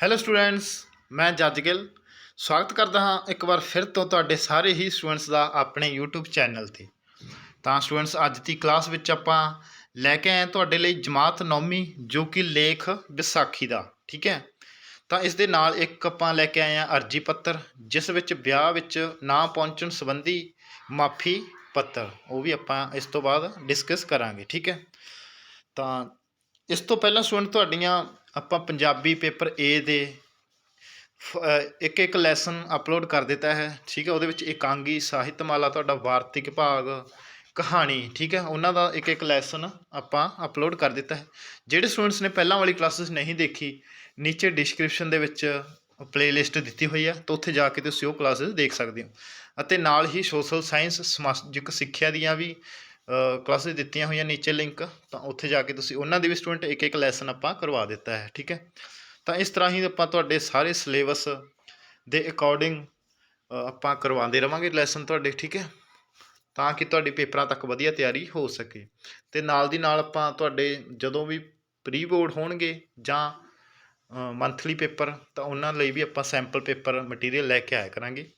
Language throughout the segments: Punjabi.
ਹੈਲੋ ਸਟੂਡੈਂਟਸ ਮੈਂ ਜੱਜ ਗਿੱਲ। ਸਵਾਗਤ ਕਰਦਾ ਹਾਂ ਇੱਕ ਵਾਰ ਫਿਰ ਤੋਂ ਤੁਹਾਡੇ ਸਾਰੇ ਹੀ ਸਟੂਡੈਂਟਸ ਦਾ ਆਪਣੇ YouTube ਚੈਨਲ ਤੇ। ਤਾਂ ਸਟੂਡੈਂਟਸ ਅੱਜ ਦੀ ਕਲਾਸ ਵਿੱਚ ਆਪਾਂ ਲੈ ਕੇ ਆਏ ਹਾਂ ਤੁਹਾਡੇ ਲਈ ਜਮਾਤ ਨੌਵੀਂ ਜੋ ਕਿ ਲੇਖ ਵਿਸਾਖੀ ਦਾ, ਠੀਕ ਹੈ? ਤਾਂ ਇਸ ਦੇ ਨਾਲ ਇੱਕ ਆਪਾਂ ਲੈ ਕੇ ਆਏ ਹਾਂ ਅਰਜੀ ਪੱਤਰ, ਜਿਸ ਵਿੱਚ ਵਿਆਹ ਵਿੱਚ ਨਾ ਪਹੁੰਚਣ ਸੰਬੰਧੀ ਮਾਫੀ ਪੱਤਰ, ਉਹ ਵੀ ਆਪਾਂ ਇਸ ਤੋਂ ਬਾਅਦ ਡਿਸਕਸ ਕਰਾਂਗੇ, ਠੀਕ ਹੈ? ਤਾਂ ਇਸ ਤੋਂ ਪਹਿਲਾਂ ਸਟੂਡੈਂਟ ਤੁਹਾਡੀਆਂ ਆਪਾਂ ਪੰਜਾਬੀ ਪੇਪਰ ਏ ਦੇ ਇੱਕ ਇੱਕ ਲੈਸਨ ਅਪਲੋਡ ਕਰ ਦਿੱਤਾ ਹੈ, ਠੀਕ ਹੈ? ਉਹਦੇ ਵਿੱਚ ਇਕਾਂਗੀ, ਸਾਹਿਤਮਾਲਾ, ਤੁਹਾਡਾ ਵਾਰਤਿਕ ਭਾਗ, ਕਹਾਣੀ, ਠੀਕ ਹੈ? ਉਹਨਾਂ ਦਾ ਇੱਕ ਇੱਕ ਲੈਸਨ ਆਪਾਂ ਅਪਲੋਡ ਕਰ ਦਿੱਤਾ ਹੈ। ਜਿਹੜੇ ਸਟੂਡੈਂਟਸ ਨੇ ਪਹਿਲਾਂ ਵਾਲੀ ਕਲਾਸਿਸ ਨਹੀਂ ਦੇਖੀ, ਨੀਚੇ ਡਿਸਕ੍ਰਿਪਸ਼ਨ ਦੇ ਵਿੱਚ ਪਲੇਲਿਸਟ ਦਿੱਤੀ ਹੋਈ ਹੈ, ਤਾਂ ਉੱਥੇ ਜਾ ਕੇ ਤੁਸੀਂ ਉਹ ਕਲਾਸਿਸ ਦੇਖ ਸਕਦੇ ਹੋ। ਅਤੇ ਨਾਲ ਹੀ ਸੋਸ਼ਲ ਸਾਇੰਸ ਸਮਾਜਿਕ ਸਿੱਖਿਆ ਦੀਆਂ ਵੀ ਕਲਾਸਿਸ ਦਿੱਤੀਆਂ ਹੋਈਆਂ ਨੀਚੇ ਲਿੰਕ ਤਾਂ ਉੱਥੇ ਜਾ ਕੇ ਤੁਸੀਂ ਉਹਨਾਂ ਦੇ ਵੀ ਸਟੂਡੈਂਟ ਇੱਕ ਇੱਕ ਲੈਸਨ ਆਪਾਂ ਕਰਵਾ ਦਿੱਤਾ ਹੈ, ਠੀਕ ਹੈ? ਤਾਂ ਇਸ ਤਰ੍ਹਾਂ ਹੀ ਆਪਾਂ ਤੁਹਾਡੇ ਸਾਰੇ ਸਿਲੇਬਸ ਦੇ ਅਕੋਰਡਿੰਗ ਆਪਾਂ ਕਰਵਾਉਂਦੇ ਰਵਾਂਗੇ ਲੈਸਨ ਤੁਹਾਡੇ, ਠੀਕ ਹੈ? ਤਾਂ ਕਿ ਤੁਹਾਡੀ ਪੇਪਰਾਂ ਤੱਕ ਵਧੀਆ ਤਿਆਰੀ ਹੋ ਸਕੇ। ਤੇ ਨਾਲ ਦੀ ਨਾਲ ਆਪਾਂ ਤੁਹਾਡੇ ਜਦੋਂ ਵੀ ਪ੍ਰੀ ਬੋਰਡ ਹੋਣਗੇ ਜਾਂ ਮੰਥਲੀ ਪੇਪਰ ਤਾਂ ਉਹਨਾਂ ਲਈ ਵੀ ਆਪਾਂ ਸੈਂਪਲ ਪੇਪਰ ਮਟੀਰੀਅਲ ਲੈ ਕੇ ਆਇਆ ਕਰਾਂਗੇ,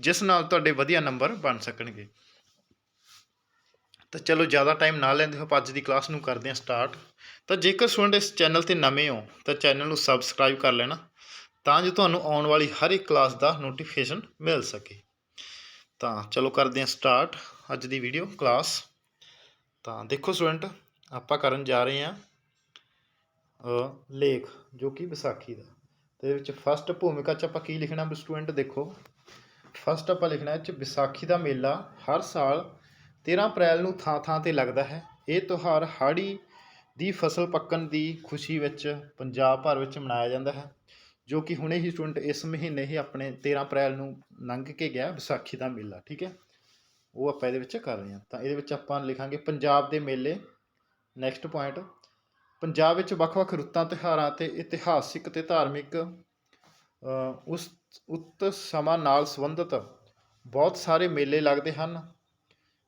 ਜਿਸ ਨਾਲ ਤੁਹਾਡੇ ਵਧੀਆ ਨੰਬਰ ਬਣ ਸਕਣਗੇ। ਤਾਂ ਚਲੋ ਜ਼ਿਆਦਾ ਟਾਈਮ ਨਾ ਲੈਂਦੇ ਹੋ ਅੱਜ ਦੀ ਕਲਾਸ ਨੂੰ ਕਰਦੇ ਹਾਂ ਸਟਾਰਟ ਤਾਂ ਜੇਕਰ ਸਟੂਡੈਂਟ ਇਸ ਚੈਨਲ ਤੇ ਨਵੇਂ ਹੋ, ਤਾਂ ਚੈਨਲ ਨੂੰ ਸਬਸਕ੍ਰਾਈਬ ਕਰ ਲੈਣਾ, ਤਾਂ ਜੋ ਤੁਹਾਨੂੰ ਆਉਣ ਵਾਲੀ ਹਰ ਇੱਕ ਕਲਾਸ ਦਾ ਨੋਟੀਫਿਕੇਸ਼ਨ ਮਿਲ ਸਕੇ। ਤਾਂ ਚਲੋ ਕਰਦੇ ਹਾਂ ਸਟਾਰਟ ਅੱਜ ਦੀ ਵੀਡੀਓ ਕਲਾਸ ਤਾਂ ਦੇਖੋ ਸਟੂਡੈਂਟ, ਆਪਾਂ ਕਰਨ ਜਾ ਰਹੇ ਹਾਂ ਲੇਖ, ਜੋ ਕਿ ਵਿਸਾਖੀ ਦਾ। ਤੇ ਇਹਦੇ ਵਿੱਚ ਫਸਟ ਭੂਮਿਕਾ 'ਚ ਆਪਾਂ ਕੀ ਲਿਖਣਾ ਸਟੂਡੈਂਟ ਦੇਖੋ। ਫਸਟ ਆਪਾਂ ਲਿਖਣਾ ਹੈ ਚ ਵਿਸਾਖੀ ਦਾ ਮੇਲਾ ਹਰ ਸਾਲ 13 ਅਪ੍ਰੈਲ ਨੂੰ ਥਾਂ ਥਾਂ ਤੇ ਲੱਗਦਾ ਹੈ। ਇਹ ਤਿਉਹਾਰ ਹਾੜੀ ਦੀ ਫਸਲ ਪੱਕਣ ਦੀ ਖੁਸ਼ੀ ਵਿੱਚ, ਪੰਜਾਬ ਭਰ ਵਿੱਚ ਮਨਾਇਆ ਜਾਂਦਾ ਹੈ, ਜੋ ਕਿ ਹੁਣੇ ਹੀ ਸਟੂਡੈਂਟ ਇਸ ਮਹੀਨੇ ਹੀ ਆਪਣੇ 13 ਅਪ੍ਰੈਲ ਨੂੰ ਲੰਘ ਕੇ ਗਿਆ ਵਿਸਾਖੀ ਦਾ ਮੇਲਾ, ਠੀਕ ਹੈ? ਉਹ ਆਪਾਂ ਇਹਦੇ ਵਿੱਚ ਕਰ ਰਹੇ ਹਾਂ। ਤਾਂ ਇਹਦੇ ਵਿੱਚ ਆਪਾਂ ਲਿਖਾਂਗੇ ਪੰਜਾਬ ਦੇ ਮੇਲੇ ਨੈਕਸਟ ਪੁਆਇੰਟ ਪੰਜਾਬ ਵਿੱਚ ਵੱਖ-ਵੱਖ ਰੁੱਤਾਂ, ਤਿਉਹਾਰਾਂ ਤੇ ਇਤਿਹਾਸਿਕ ਤੇ ਧਾਰਮਿਕ ਉਸ, ਉਤ ਸਮਾਂ ਨਾਲ ਸੰਬੰਧਿਤ ਬਹੁਤ ਸਾਰੇ ਮੇਲੇ ਲੱਗਦੇ ਹਨ।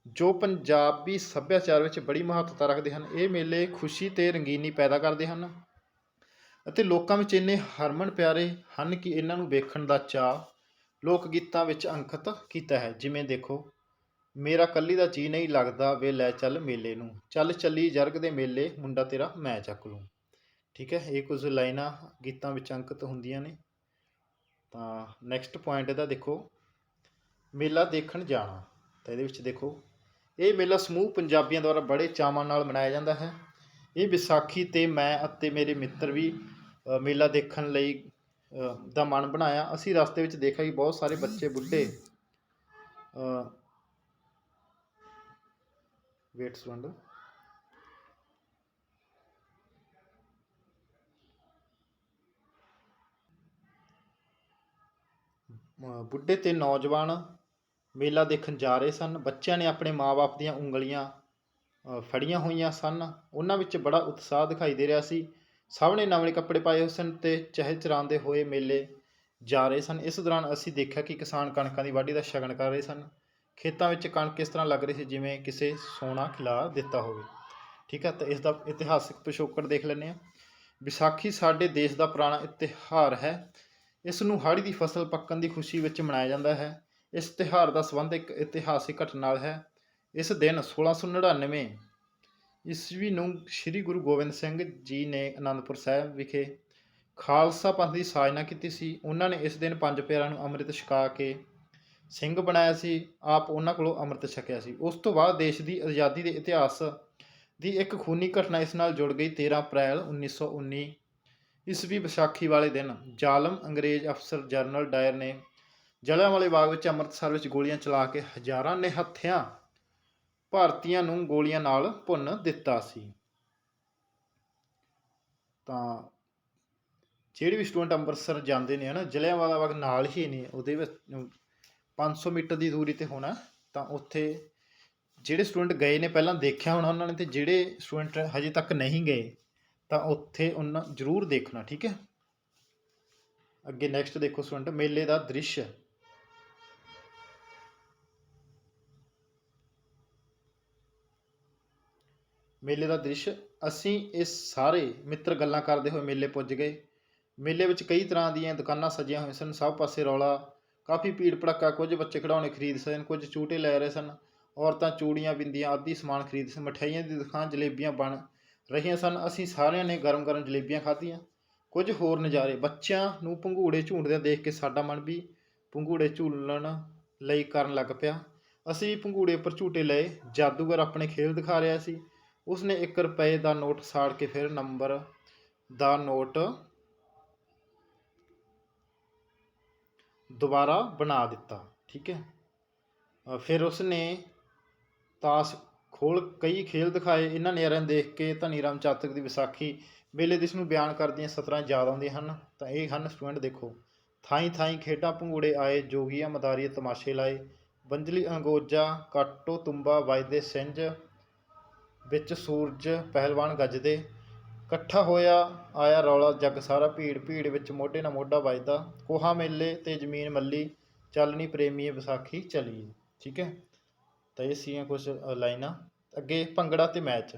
ਜੋ ਪੰਜਾਬੀ ਸੱਭਿਆਚਾਰ ਵਿੱਚ ਬੜੀ ਮਹੱਤਤਾ ਰੱਖਦੇ ਹਨ, ਇਹ ਮੇਲੇ ਖੁਸ਼ੀ ਤੇ ਰੰਗੀਨੀ ਪੈਦਾ ਕਰਦੇ ਹਨ ਅਤੇ ਲੋਕਾਂ ਵਿੱਚ ਇੰਨੇ ਹਰਮਨ ਪਿਆਰੇ ਹਨ ਕਿ ਇਹਨਾਂ ਨੂੰ ਵੇਖਣ ਦਾ ਚਾਅ ਲੋਕ ਗੀਤਾਂ ਵਿੱਚ ਅੰਕਿਤ ਕੀਤਾ ਹੈ। ਜਿਵੇਂ ਦੇਖੋ, ਮੇਰਾ ਕੱਲੀ ਦਾ ਜੀ ਨਹੀਂ ਲੱਗਦਾ ਵੇ ਲੈ ਚੱਲ ਮੇਲੇ ਨੂੰ। ਚੱਲ ਚੱਲੀ ਜਰਗ ਦੇ ਮੇਲੇ, ਮੁੰਡਾ ਤੇਰਾ ਮੈਂ ਚੱਕ ਲੂੰ। ਠੀਕ ਹੈ, ਇਹ ਕੁਝ ਲਾਈਨਾਂ ਗੀਤਾਂ ਵਿੱਚ ਅੰਕਿਤ ਹੁੰਦੀਆਂ ਨੇ। ਤਾਂ ਨੈਕਸਟ ਪੁਆਇੰਟ ਇਹਦਾ ਦੇਖੋ, ਮੇਲਾ ਦੇਖਣ ਜਾਣਾ। ਤਾਂ ਇਹਦੇ ਵਿੱਚ ਦੇਖੋ ਇਹ ਮੇਲਾ ਸਮੂਹ ਪੰਜਾਬੀਆਂ ਦੁਆਰਾ ਬੜੇ ਚਾਵਾਂ ਨਾਲ ਮਨਾਇਆ ਜਾਂਦਾ ਹੈ। ਇਹ ਵਿਸਾਖੀ ਤੇ ਮੈਂ ਅਤੇ ਮੇਰੇ ਮਿੱਤਰ ਵੀ ਮੇਲਾ ਦੇਖਣ ਲਈ ਦਾ ਮਨ ਬਣਾਇਆ। ਅਸੀਂ ਰਸਤੇ ਵਿੱਚ ਦੇਖਿਆ ਕਿ ਬਹੁਤ ਸਾਰੇ ਬੱਚੇ, ਬੁੱਢੇ ਵੇਟ ਸਟੂਡੈਂਟ ਬੁੱਢੇ ਤੇ ਨੌਜਵਾਨ ਮੇਲਾ ਦੇਖਣ ਜਾ ਰਹੇ ਸਨ। ਬੱਚਿਆਂ ਨੇ ਆਪਣੇ ਮਾਪੇ ਦੀਆਂ ਉਂਗਲੀਆਂ ਫੜੀਆਂ ਹੋਈਆਂ ਸਨ। ਉਹਨਾਂ ਵਿੱਚ ਬੜਾ ਉਤਸ਼ਾਹ ਦਿਖਾਈ ਦੇ ਰਿਹਾ ਸੀ। ਸਭ ਨੇ ਨਵੇਂ ਕੱਪੜੇ ਪਾਏ ਹੋਏ ਸਨ ਤੇ ਚਹਿਲ ਚਰਾਉਂਦੇ ਹੋਏ ਮੇਲੇ ਜਾ ਰਹੇ ਸਨ। ਇਸ ਦੌਰਾਨ ਅਸੀਂ ਦੇਖਿਆ ਕਿ ਕਿਸਾਨ ਕਣਕਾਂ ਦੀ ਵਾਢੀ ਦਾ ਸ਼ਗਨ ਕਰ ਰਹੇ ਸਨ। ਖੇਤਾਂ ਵਿੱਚ ਕਣਕ ਇਸ ਤਰ੍ਹਾਂ ਲੱਗ ਰਹੀ ਸੀ ਜਿਵੇਂ ਕਿਸੇ ਸੋਨਾ ਖਿਲਾ ਦਿੱਤਾ ਹੋਵੇ। ਠੀਕ ਹੈ ਤਾਂ ਇਸ ਦਾ ਇਤਿਹਾਸਿਕ ਪਿਛੋਕੜ ਦੇਖ ਲੈਂਦੇ ਹਾਂ। ਵਿਸਾਖੀ ਸਾਡੇ ਦੇਸ਼ ਦਾ ਪੁਰਾਣਾ ਇਤਿਹਾਰ ਹੈ। ਇਸ ਨੂੰ ਹਾੜੀ ਦੀ ਫਸਲ ਪੱਕਣ ਦੀ ਖੁਸ਼ੀ ਵਿੱਚ ਮਨਾਇਆ ਜਾਂਦਾ ਹੈ। ਇਸ ਤਿਉਹਾਰ ਦਾ ਸੰਬੰਧ ਇੱਕ ਇਤਿਹਾਸਿਕ ਘਟਨਾ ਨਾਲ ਹੈ। ਇਸ ਦਿਨ 1699 ਈਸਵੀ ਨੂੰ ਸ੍ਰੀ ਗੁਰੂ ਗੋਬਿੰਦ ਸਿੰਘ ਜੀ ਨੇ ਅਨੰਦਪੁਰ ਸਾਹਿਬ ਵਿਖੇ ਖਾਲਸਾ ਪੰਥ ਦੀ ਸਾਜਨਾ ਕੀਤੀ ਸੀ। ਉਹਨਾਂ ਨੇ ਇਸ ਦਿਨ ਪੰਜ ਪਿਆਰਿਆਂ ਨੂੰ ਅੰਮ੍ਰਿਤ ਛਕਾ ਕੇ ਸਿੰਘ ਬਣਾਇਆ ਸੀ। ਆਪ ਉਹਨਾਂ ਕੋਲੋਂ ਅੰਮ੍ਰਿਤ ਛਕਿਆ ਸੀ। ਉਸ ਤੋਂ ਬਾਅਦ ਦੇਸ਼ ਦੀ ਆਜ਼ਾਦੀ ਦੇ ਇਤਿਹਾਸ ਦੀ ਇੱਕ ਖੂਨੀ ਘਟਨਾ ਇਸ ਨਾਲ ਜੁੜ ਗਈ। 13 ਅਪ੍ਰੈਲ 1919 ਈਸਵੀ ਵਿਸਾਖੀ ਵਾਲੇ ਦਿਨ ਜ਼ਾਲਮ ਅੰਗਰੇਜ਼ ਅਫਸਰ ਜਨਰਲ ਡਾਇਰ ਨੇ ਜਲਿਆਂਵਾਲੇ ਬਾਗ ਵਿੱਚ ਅੰਮ੍ਰਿਤਸਰ ਵਿੱਚ ਗੋਲੀਆਂ ਚਲਾ ਕੇ ਹਜ਼ਾਰਾਂ ਨਿਹੱਥਿਆਂ ਭਾਰਤੀਆਂ ਨੂੰ ਗੋਲੀਆਂ ਨਾਲ ਭੁੰਨ ਦਿੱਤਾ ਸੀ। ਤਾਂ ਜਿਹੜੇ ਵੀ ਸਟੂਡੈਂਟ ਅੰਮ੍ਰਿਤਸਰ ਜਾਂਦੇ ਨੇ ਹਨਾ ਜਲਿਆਂਵਾਲਾ ਬਾਗ ਨਾਲ ਹੀ ਨੇ, ਉਹਦੇ ਵਿੱਚ 500 ਮੀਟਰ ਦੀ ਦੂਰੀ ਤੇ ਹੋਣਾ, ਤਾਂ ਉੱਥੇ ਜਿਹੜੇ ਸਟੂਡੈਂਟ ਗਏ ਨੇ, ਪਹਿਲਾਂ ਦੇਖਿਆ ਹੋਣਾ ਉਹਨਾਂ ਨੇ, ਤੇ ਜਿਹੜੇ ਸਟੂਡੈਂਟ ਹਜੇ ਤੱਕ ਨਹੀਂ ਗਏ, ਤਾਂ ਉੱਥੇ ਉਹਨਾਂ ਜ਼ਰੂਰ ਦੇਖਣਾ, ਠੀਕ ਹੈ? ਅੱਗੇ ਨੈਕਸਟ ਦੇਖੋ ਸਟੂਡੈਂਟ, ਮੇਲੇ ਦਾ ਦ੍ਰਿਸ਼। ਮੇਲੇ ਦਾ ਦ੍ਰਿਸ਼, ਅਸੀਂ ਇਹ ਸਾਰੇ ਮਿੱਤਰ ਗੱਲਾਂ ਕਰਦੇ ਹੋਏ ਮੇਲੇ ਪੁੱਜ ਗਏ। ਮੇਲੇ ਵਿੱਚ ਕਈ ਤਰ੍ਹਾਂ ਦੀਆਂ ਦੁਕਾਨਾਂ ਸਜੀਆਂ ਹੋਈਆਂ ਸਨ। ਸਭ ਪਾਸੇ ਰੌਲਾ, ਕਾਫੀ ਭੀੜ ਭੜੱਕਾ, ਕੁਝ ਬੱਚੇ ਖਿਡੌਣੇ ਖਰੀਦ ਸਨ, ਕੁਝ ਝੂਟੇ ਲੈ ਰਹੇ ਸਨ। ਔਰਤਾਂ ਚੂੜੀਆਂ ਬਿੰਦੀਆਂ ਆਦਿ ਸਮਾਨ ਖਰੀਦ ਸਨ। ਮਠਿਆਈਆਂ ਦੀ ਦੁਕਾਨ ਜਲੇਬੀਆਂ ਬਣ ਰਹੀਆਂ ਸਨ। ਅਸੀਂ ਸਾਰਿਆਂ ਨੇ ਗਰਮ ਗਰਮ ਜਲੇਬੀਆਂ ਖਾਧੀਆਂ। ਕੁਝ ਹੋਰ ਨਜ਼ਾਰੇ, ਬੱਚਿਆਂ ਨੂੰ ਭੰਗੂੜੇ ਝੂਟਦਿਆਂ ਦੇਖ ਕੇ ਸਾਡਾ ਮਨ ਵੀ ਪੰਘੂੜੇ ਝੂਲਣ ਲਈ ਕਰਨ ਲੱਗ ਪਿਆ। ਅਸੀਂ ਵੀ ਭੰਗੂੜੇ ਉੱਪਰ ਝੂਟੇ ਲਏ। ਜਾਦੂਗਰ ਆਪਣੇ ਖੇਲ ਦਿਖਾ ਰਿਹਾ ਸੀ। ਉਸਨੇ 1 ਰੁਪਏ ਦਾ ਨੋਟ ਸਾੜ ਕੇ ਫਿਰ ਨੰਬਰ ਦਾ ਨੋਟ ਦੁਬਾਰਾ ਬਣਾ ਦਿੱਤਾ ਠੀਕ ਹੈ? ਅ, ਫਿਰ ਉਸਨੇ ਤਾਸ਼ ਖੋਲ ਕਈ ਖੇਲ ਦਿਖਾਏ। ਇਹਨਾਂ ਨਜ਼ਾਰਿਆਂ ਨੂੰ ਦੇਖ ਕੇ ਧਨੀ ਰਾਮ ਚਾਤਕ ਦੀ ਵਿਸਾਖੀ ਵੇਲੇ ਦਿਸ ਨੂੰ ਬਿਆਨ ਕਰਦੀਆਂ ਸਤਰਾਂ ਯਾਦ ਆਉਂਦੀਆਂ ਹਨ। ਤਾਂ ਇਹ ਹਨ ਸਟੂਡੈਂਟ ਦੇਖੋ। ਥਾਈ ਥਾਈ ਖੇਡਾਂ ਭੰਗੂੜੇ ਆਏ ਜੋਗੀਆਂ ਮਦਾਰੀਏ ਤਮਾਸ਼ੇ ਲਾਏ। ਬੰਜਲੀ ਅੰਗੋਜਾ ਕਾਟੋ ਤੁੰਬਾ ਵੱਜਦੇ ਸਿੰਜ ਵਿੱਚ ਸੂਰਜ ਪਹਿਲਵਾਨ ਗੱਜਦੇ, ਇਕੱਠਾ ਹੋਇਆ ਆਇਆ ਰੌਲਾ, ਜੱਗ ਸਾਰਾ ਭੀੜ ਭੀੜ ਵਿੱਚ ਮੋਢੇ ਨਾਲ ਮੋਢਾ ਵੱਜਦਾ, ਕੋਹਾ ਮੇਲੇ ਤੇ ਜ਼ਮੀਨ ਮੱਲੀ, ਚੱਲਣੀ ਪ੍ਰੇਮੀਏ ਵਿਸਾਖੀ ਚਲੀਏ ਠੀਕ ਹੈ? ਤਾਂ ਇਹ ਸੀਗੀਆਂ ਕੁਝ ਲਾਈਨਾਂ। ਅੱਗੇ ਭੰਗੜਾ ਤੇ ਮੈਚ।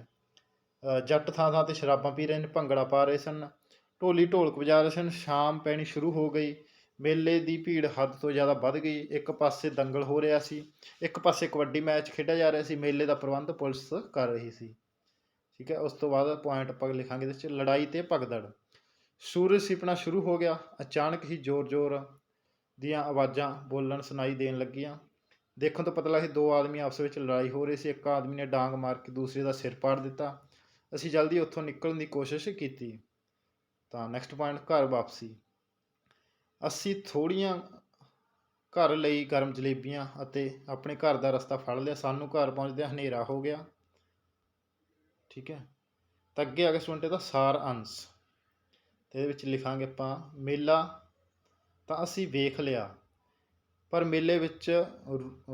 ਜੱਟ ਥਾਂ ਥਾਂ ਤੇ ਸ਼ਰਾਬਾਂ ਪੀ ਰਹੇ ਨੇ, ਭੰਗੜਾ ਪਾ ਰਹੇ ਸਨ। ਢੋਲੀ ਢੋਲਕ ਵਜਾ ਰਹੇ ਸਨ। ਸ਼ਾਮ ਪੈਣੀ ਸ਼ੁਰੂ ਹੋ ਗਈ। ਮੇਲੇ ਦੀ ਭੀੜ ਹੱਦ ਤੋਂ ਜ਼ਿਆਦਾ ਵੱਧ ਗਈ। ਇੱਕ ਪਾਸੇ ਦੰਗਲ ਹੋ ਰਿਹਾ ਸੀ, ਇੱਕ ਪਾਸੇ ਕਬੱਡੀ ਮੈਚ ਖੇਡਿਆ ਜਾ ਰਿਹਾ ਸੀ, ਮੇਲੇ ਦਾ ਪ੍ਰਬੰਧ ਪੁਲਿਸ ਕਰ ਰਹੀ ਸੀ। ਠੀਕ ਹੈ, ਉਸ ਤੋਂ ਬਾਅਦ ਪੁਆਇੰਟ ਆਪਾਂ ਲਿਖਾਂਗੇ ਇਹਦੇ ਵਿੱਚ ਲੜਾਈ ਤੇ ਭਗਦੜ। ਸੂਰਜ ਸਿਪਣਾ ਸ਼ੁਰੂ ਹੋ ਗਿਆ। ਅਚਾਨਕ ਹੀ ਜ਼ੋਰ-ਜ਼ੋਰ ਦੀਆਂ ਆਵਾਜ਼ਾਂ ਬੋਲਣ ਸੁਣਾਈ ਦੇਣ ਲੱਗੀਆਂ। ਦੇਖਣ ਤੋਂ ਪਤਾ ਲੱਗਿਆ ਦੋ ਆਦਮੀ ਆਪਸ ਵਿੱਚ ਲੜਾਈ ਹੋ ਰਹੀ ਸੀ। ਇੱਕ ਆਦਮੀ ਨੇ ਡਾਂਗ ਮਾਰ ਕੇ ਦੂਸਰੇ ਦਾ ਸਿਰ ਪਾੜ ਦਿੱਤਾ। ਅਸੀਂ ਜਲਦੀ ਉੱਥੋਂ ਨਿਕਲਣ ਦੀ ਕੋਸ਼ਿਸ਼ ਕੀਤੀ। ਤਾਂ ਨੈਕਸਟ ਪੁਆਇੰਟ ਘਰ ਵਾਪਸੀ। ਅਸੀਂ ਥੋੜ੍ਹੀਆਂ ਘਰ ਲਈ ਗਰਮ ਜਲੇਬੀਆਂ ਅਤੇ ਆਪਣੇ ਘਰ ਦਾ ਰਸਤਾ ਫੜ ਲਿਆ। ਸਾਨੂੰ ਘਰ ਪਹੁੰਚਦਿਆਂ ਹਨੇਰਾ ਹੋ ਗਿਆ। ਠੀਕ ਹੈ। ਤਾਂ ਅੱਗੇ ਆ ਗਿਆ ਸਟੂਡੈਂਟ ਦਾ ਸਾਰ ਅੰਸ਼। ਤੇ ਇਹਦੇ ਵਿੱਚ ਲਿਖਾਂਗੇ ਆਪਾਂ, ਮੇਲਾ। ਤਾਂ ਅਸੀਂ ਵੇਖ ਲਿਆ। ਪਰ ਮੇਲੇ ਵਿੱਚ ਰੂ-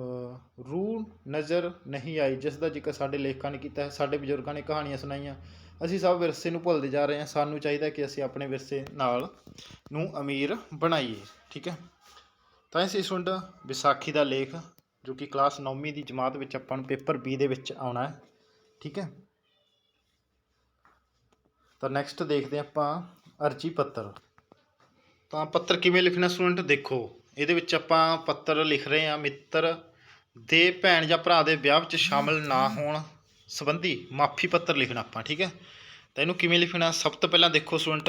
ਰੂਹ ਨਜ਼ਰ ਨਹੀਂ ਆਈ, ਜਿਸ ਦਾ ਜ਼ਿਕਰ ਸਾਡੇ ਲੇਖਕਾਂ ਨੇ ਕੀਤਾ ਹੈ, ਸਾਡੇ ਬਜ਼ੁਰਗਾਂ ਨੇ ਕਹਾਣੀਆਂ ਸੁਣਾਈਆਂ। ਅਸੀਂ ਸਭ ਵਿਰਸੇ ਨੂੰ ਭੁੱਲਦੇ ਜਾ ਰਹੇ ਹਾਂ। ਸਾਨੂੰ ਚਾਹੀਦਾ ਕਿ ਅਸੀਂ ਆਪਣੇ ਵਿਰਸੇ ਨਾਲ ਨੂੰ ਅਮੀਰ ਬਣਾਈਏ, ਠੀਕ ਹੈ? ਤਾਂ ਇਸ ਸਟੂਡੈਂਟ ਵਿਸਾਖੀ ਦਾ ਲੇਖ, ਜੋ ਕਿ ਕਲਾਸ 9ਵੀਂ ਦੀ ਜਮਾਤ ਵਿੱਚ ਆਪਾਂ ਨੂੰ ਪੇਪਰ ਬੀ ਦੇ ਵਿੱਚ ਆਉਣਾ ਹੈ, ਠੀਕ ਹੈ? ਤਾਂ ਨੈਕਸਟ ਦੇਖਦੇ ਹਾਂ ਆਪਾਂ ਅਰਜੀ ਪੱਤਰ। ਤਾਂ ਪੱਤਰ ਕਿਵੇਂ ਲਿਖਣਾ ਸਟੂਡੈਂਟ ਦੇਖੋ। ਇਹਦੇ ਵਿੱਚ ਆਪਾਂ ਪੱਤਰ ਲਿਖ ਰਹੇ ਹਾਂ, ਮਿੱਤਰ ਦੇ ਭੈਣ ਜਾਂ ਭਰਾ ਦੇ ਵਿਆਹ ਵਿੱਚ ਸ਼ਾਮਲ ਨਾ ਹੋਣ ਸੰਬੰਧੀ ਮਾਫੀ ਪੱਤਰ ਲਿਖਣਾ ਆਪਾਂ, ਠੀਕ ਹੈ? ਤਾਂ ਇਹਨੂੰ ਕਿਵੇਂ ਲਿਖਣਾ? ਸਭ ਤੋਂ ਪਹਿਲਾਂ ਦੇਖੋ ਸਟੂਡੈਂਟ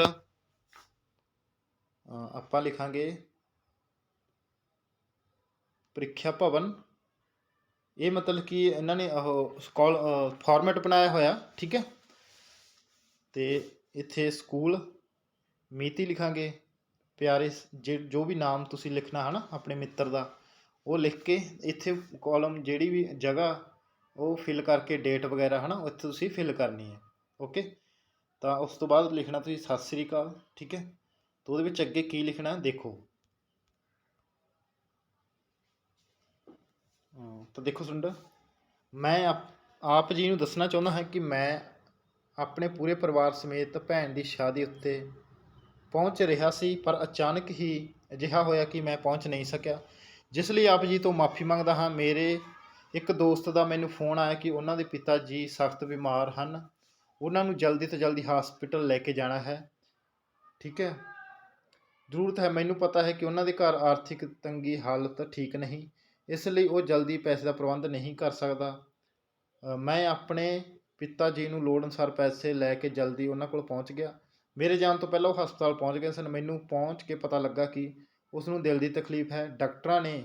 ਆਪਾਂ ਲਿਖਾਂਗੇ ਪ੍ਰੀਖਿਆ ਭਵਨ। ਇਹ ਮਤਲਬ ਕਿ ਇਹਨਾਂ ਨੇ ਉਹ ਸਕੋਲ ਫਾਰਮੈਟ ਬਣਾਇਆ ਹੋਇਆ, ਠੀਕ ਹੈ? ਤੇ ਇੱਥੇ ਸਕੂਲ, ਮਿਤੀ ਲਿਖਾਂਗੇ। ਪਿਆਰੇ ਸ- ਜੋ ਵੀ ਨਾਮ ਤੁਸੀਂ ਲਿਖਣਾ ਹੈ ਨਾ ਆਪਣੇ ਮਿੱਤਰ ਦਾ, ਉਹ ਲਿਖ ਕੇ ਇੱਥੇ ਕੋਲਮ ਜਿਹੜੀ ਵੀ ਜਗ੍ਹਾ ਉਹ ਫਿਲ ਕਰਕੇ ਡੇਟ ਵਗੈਰਾ ਹੈ ਨਾ ਉੱਥੇ ਤੁਸੀਂ ਫਿਲ ਕਰਨੀ ਹੈ ਓਕੇ ਤਾਂ ਉਸ ਤੋਂ ਬਾਅਦ ਲਿਖਣਾ ਤੁਸੀਂ ਸਤਿ ਸ੍ਰੀ ਅਕਾਲ, ਠੀਕ ਹੈ? ਤਾਂ ਉਹਦੇ ਵਿੱਚ ਅੱਗੇ ਕੀ ਲਿਖਣਾ ਦੇਖੋ। ਤਾਂ ਦੇਖੋ ਸੁੰਡਾ ਮੈਂ ਆਪ ਆਪ ਜੀ ਨੂੰ ਦੱਸਣਾ ਚਾਹੁੰਦਾ ਹਾਂ ਕਿ ਮੈਂ ਆਪਣੇ ਪੂਰੇ ਪਰਿਵਾਰ ਸਮੇਤ ਭੈਣ ਦੀ ਸ਼ਾਦੀ ਉੱਤੇ ਪਹੁੰਚ ਰਿਹਾ ਸੀ, ਪਰ ਅਚਾਨਕ ਹੀ ਅਜਿਹਾ ਹੋਇਆ ਕਿ ਮੈਂ ਪਹੁੰਚ ਨਹੀਂ ਸਕਿਆ। ਜਿਸ ਲਈ ਆਪ ਜੀ ਤੋਂ ਮਾਫੀ ਮੰਗਦਾ ਹਾਂ। ਮੇਰੇ ਇੱਕ ਦੋਸਤ ਦਾ ਮੈਨੂੰ ਫੋਨ ਆਇਆ ਕਿ ਉਹਨਾਂ ਦੇ ਪਿਤਾ ਜੀ ਸਖਤ ਬਿਮਾਰ ਹਨ। ਉਹਨਾਂ ਨੂੰ ਜਲਦੀ ਤੋਂ ਜਲਦੀ ਹਸਪੀਟਲ ਲੈ ਕੇ ਜਾਣਾ ਹੈ। ਠੀਕ ਹੈ। ਜ਼ਰੂਰਤ ਹੈ। ਮੈਨੂੰ ਪਤਾ ਹੈ ਕਿ ਉਹਨਾਂ ਦੇ ਘਰ ਆਰਥਿਕ ਤੰਗੀ ਹਾਲਤ ਠੀਕ ਨਹੀਂ। ਇਸ ਲਈ ਉਹ ਜਲਦੀ ਪੈਸੇ ਦਾ ਪ੍ਰਬੰਧ ਨਹੀਂ ਕਰ ਸਕਦਾ। ਮੈਂ ਆਪਣੇ ਪਿਤਾ ਜੀ ਨੂੰ ਲੋੜ ਅਨੁਸਾਰ ਪੈਸੇ ਲੈ ਕੇ ਜਲਦੀ ਉਹਨਾਂ ਕੋਲ ਪਹੁੰਚ ਗਿਆ। ਮੇਰੇ ਜਾਣ ਤੋਂ ਪਹਿਲਾਂ ਉਹ ਹਸਪਤਾਲ ਪਹੁੰਚ ਗਏ ਸਨ। ਮੈਨੂੰ ਪਹੁੰਚ ਕੇ ਪਤਾ ਲੱਗਾ ਕਿ ਉਸ ਨੂੰ ਦਿਲ ਦੀ ਤਕਲੀਫ ਹੈ। ਡਾਕਟਰਾਂ ਨੇ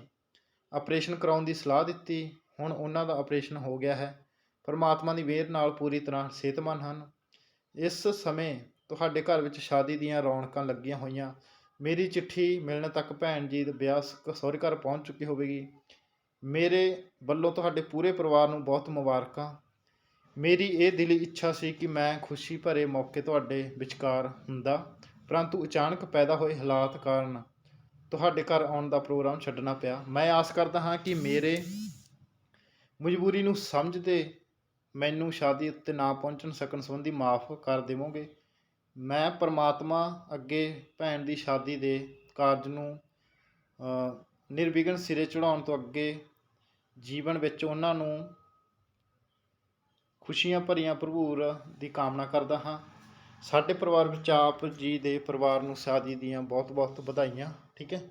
ਆਪਰੇਸ਼ਨ ਕਰਾਉਣ ਦੀ ਸਲਾਹ ਦਿੱਤੀ। ਹੁਣ ਉਹਨਾਂ ਦਾ ਆਪਰੇਸ਼ਨ ਹੋ ਗਿਆ ਹੈ। ਪਰਮਾਤਮਾ ਦੀ ਮਿਹਰ ਨਾਲ ਪੂਰੀ ਤਰ੍ਹਾਂ ਸਿਹਤਮੰਦ ਹਨ। ਇਸ ਸਮੇਂ ਤੁਹਾਡੇ ਘਰ ਵਿੱਚ ਸ਼ਾਦੀ ਦੀਆਂ ਰੌਣਕਾਂ ਲੱਗੀਆਂ ਹੋਈਆਂ। ਮੇਰੀ ਚਿੱਠੀ ਮਿਲਣ ਤੱਕ ਭੈਣ ਜੀ ਦਾ ਵਿਆਹ ਸਹੁਰੇ ਘਰ ਪਹੁੰਚ ਚੁੱਕੀ ਹੋਵੇਗੀ। ਮੇਰੇ ਵੱਲੋਂ ਤੁਹਾਡੇ ਪੂਰੇ ਪਰਿਵਾਰ ਨੂੰ ਬਹੁਤ ਮੁਬਾਰਕਾਂ। ਮੇਰੀ ਇਹ ਦਿਲੀ ਇੱਛਾ ਸੀ ਕਿ ਮੈਂ ਖੁਸ਼ੀ ਭਰੇ ਮੌਕੇ ਤੁਹਾਡੇ ਵਿਚਕਾਰ ਹੁੰਦਾ, ਪਰੰਤੂ ਅਚਾਨਕ ਪੈਦਾ ਹੋਏ ਹਾਲਾਤ ਕਾਰਨ ਤੁਹਾਡੇ ਘਰ ਆਉਣ ਦਾ ਪ੍ਰੋਗਰਾਮ ਛੱਡਣਾ ਪਿਆ। ਮੈਂ ਆਸ ਕਰਦਾ ਹਾਂ ਕਿ ਮੇਰੇ ਮਜਬੂਰੀ ਨੂੰ ਸਮਝਦੇ ਮੈਨੂੰ ਸ਼ਾਦੀ ਉੱਤੇ ਨਾ ਪਹੁੰਚਣ ਸਕਣ ਸੰਬੰਧੀ ਮਾਫ ਕਰ ਦੇਵੋਗੇ। ਮੈਂ ਪਰਮਾਤਮਾ ਅੱਗੇ ਭੈਣ ਦੀ ਸ਼ਾਦੀ ਦੇ ਕਾਰਜ ਨੂੰ ਨਿਰਵਿਘਨ ਸਿਰੇ ਚੜਾਉਣ ਤੋਂ ਅੱਗੇ ਜੀਵਨ ਵਿੱਚ ਉਹਨਾਂ ਨੂੰ ਖੁਸ਼ੀਆਂ ਭਰੀਆਂ ਭਰਪੂਰ ਦੀ ਕਾਮਨਾ ਕਰਦਾ ਹਾਂ। ਸਾਡੇ ਪਰਿਵਾਰ ਵਿੱਚ ਆਪ ਜੀ ਦੇ ਪਰਿਵਾਰ ਨੂੰ ਸ਼ਾਦੀ ਦੀਆਂ ਬਹੁਤ ਬਹੁਤ ਵਧਾਈਆਂ, ਠੀਕ ਹੈ?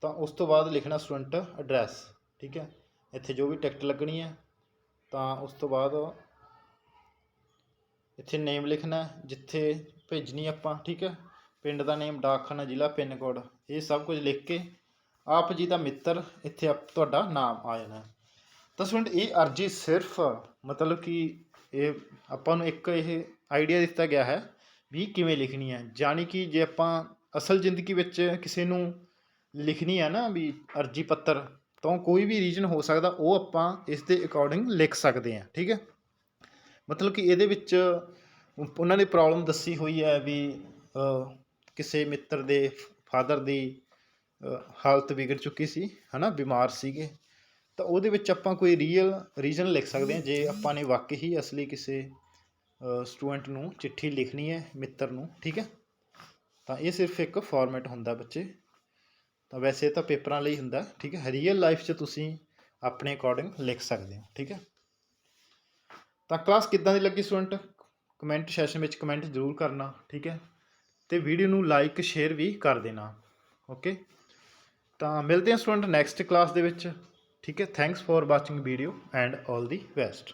ਤਾਂ ਉਸ ਤੋਂ ਬਾਅਦ ਲਿਖਣਾ ਸਟੂਡੈਂਟ ਐਡਰੈਸ, ਠੀਕ ਹੈ? ਇੱਥੇ ਜੋ ਵੀ ਟਿਕਟ ਲੱਗਣੀ ਹੈ, ਤਾਂ ਉਸ ਤੋਂ ਬਾਅਦ ਇੱਥੇ ਨੇਮ ਲਿਖਣਾ ਜਿੱਥੇ ਭੇਜਣੀ ਆਪਾਂ, ਠੀਕ ਹੈ? ਪਿੰਡ ਦਾ ਨੇਮ, ਡਾਕਖਾਨਾ ਜ਼ਿਲ੍ਹਾ, ਪਿੰਨ ਕੋਡ, ਇਹ ਸਭ ਕੁਝ ਲਿਖ ਕੇ ਆਪ ਜੀ ਦਾ ਮਿੱਤਰ ਇੱਥੇ ਆਪ- ਤੁਹਾਡਾ ਨਾਮ ਆ ਜਾਣਾ ਤਾਂ ਸਟੂਡੈਂਟ, ਇਹ ਅਰਜੀ ਸਿਰਫ ਮਤਲਬ ਕਿ ਇਹ ਆਪਾਂ ਨੂੰ ਇੱਕ ਇਹ ਆਈਡੀਆ ਦਿੱਤਾ ਗਿਆ ਹੈ ਵੀ ਕਿਵੇਂ ਲਿਖਣੀ ਹੈ। ਜਾਣੀ ਕਿ ਜੇ ਆਪਾਂ ਅਸਲ ਜ਼ਿੰਦਗੀ ਵਿੱਚ ਕਿਸੇ ਨੂੰ ਲਿਖਣੀ ਹੈ ਨਾ ਵੀ ਅਰਜੀ ਪੱਤਰ, ਤਾਂ ਕੋਈ ਵੀ ਰੀਜਨ ਹੋ ਸਕਦਾ, ਉਹ ਆਪਾਂ ਇਸ ਦੇ ਅਕੋਰਡਿੰਗ ਲਿਖ ਸਕਦੇ ਹਾਂ, ਠੀਕ ਹੈ? ਮਤਲਬ ਕਿ ਇਹਦੇ ਵਿੱਚ ਉਹਨਾਂ ਨੇ ਪ੍ਰੋਬਲਮ ਦੱਸੀ ਹੋਈ ਹੈ ਵੀ ਕਿਸੇ ਮਿੱਤਰ ਦੇ ਫਾਦਰ ਦੀ ਹਾਲਤ ਵਿਗੜ ਚੁੱਕੀ ਸੀ, ਹਨਾ? ਬਿਮਾਰ ਸੀਗੇ। ਤਾਂ ਉਹਦੇ ਵਿੱਚ ਆਪਾਂ ਕੋਈ ਰੀਅਲ ਰੀਜ਼ਨ ਲਿਖ ਸਕਦੇ ਹਾਂ, ਜੇ ਆਪਾਂ ਨੇ ਵਾਕਈ ਹੀ ਅਸਲੀ ਕਿਸੇ ਸਟੂਡੈਂਟ ਨੂੰ ਚਿੱਠੀ ਲਿਖਣੀ ਹੈ, ਮਿੱਤਰ ਨੂੰ, ਠੀਕ ਹੈ? ਤਾਂ ਇਹ ਸਿਰਫ ਇੱਕ ਫਾਰਮੈਟ ਹੁੰਦਾ ਬੱਚੇ। ਤਾਂ ਵੈਸੇ ਤਾਂ ਪੇਪਰਾਂ ਲਈ ਹੁੰਦਾ, ਠੀਕ ਹੈ? ਰੀਅਲ ਲਾਈਫ 'ਚ ਤੁਸੀਂ ਆਪਣੇ ਅਕੋਰਡਿੰਗ ਲਿਖ ਸਕਦੇ ਹੋ, ਠੀਕ ਹੈ? ਤਾਂ ਕਲਾਸ ਕਿੱਦਾਂ ਦੀ ਲੱਗੀ ਸਟੂਡੈਂਟ ਕਮੈਂਟ ਸੈਸ਼ਨ ਵਿੱਚ ਕਮੈਂਟ ਜ਼ਰੂਰ ਕਰਨਾ, ਠੀਕ ਹੈ? ਤੇ ਵੀਡੀਓ ਨੂੰ ਲਾਈਕ ਸ਼ੇਅਰ ਵੀ ਕਰ ਦੇਣਾ ਓਕੇ ਤਾਂ ਮਿਲਦੇ ਹਾਂ ਸਟੂਡੈਂਟ ਨੈਕਸਟ ਕਲਾਸ ਦੇ ਵਿੱਚ। ਠੀਕ ਹੈ thanks for watching video and all the best